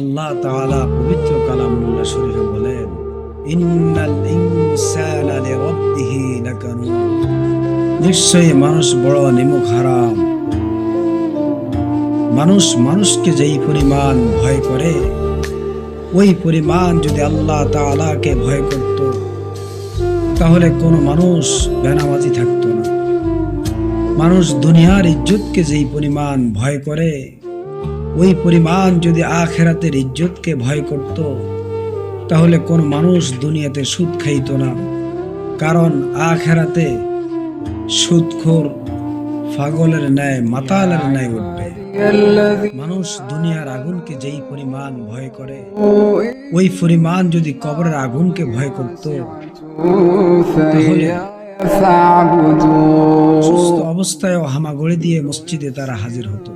আল্লাহ তাআলা পবিত্র কালামুল্লাহ শরীফে বলেন, ইন্নাল ইনসানা লিরাব্বিহি লাকানুন। নিশ্চয়ই মানুষ বড় নিমুখ হারাম মানুষ মানুষকে যেই পরিমাণ ভয় করে, ওই পরিমাণ যদি আল্লাহ তাআলাকে ভয় করত, তাহলে কোনো মানুষ বেনামাজি থাকতো না। মানুষ দুনিয়ার ইজ্জতকে যেই পরিমাণ ভয় করে ওই পরিমাণ যদি আখেরাতের ইজ্জতকে ভয় করত, তাহলে কোন মানুষ দুনিয়াতে সুদ খাইত না। কারণ আখেরাতে সুদখোর ফাগলের ন্যায়, মাতালের ন্যায় উঠবে মানুষ দুনিয়ার আগুনকে যেই পরিমাণ ভয় করে, ওই পরিমাণ যদি কবরের আগুনকে ভয় করত সুস্থ অবস্থায় হামাগড়ি দিয়ে মসজিদে তারা হাজির হতো।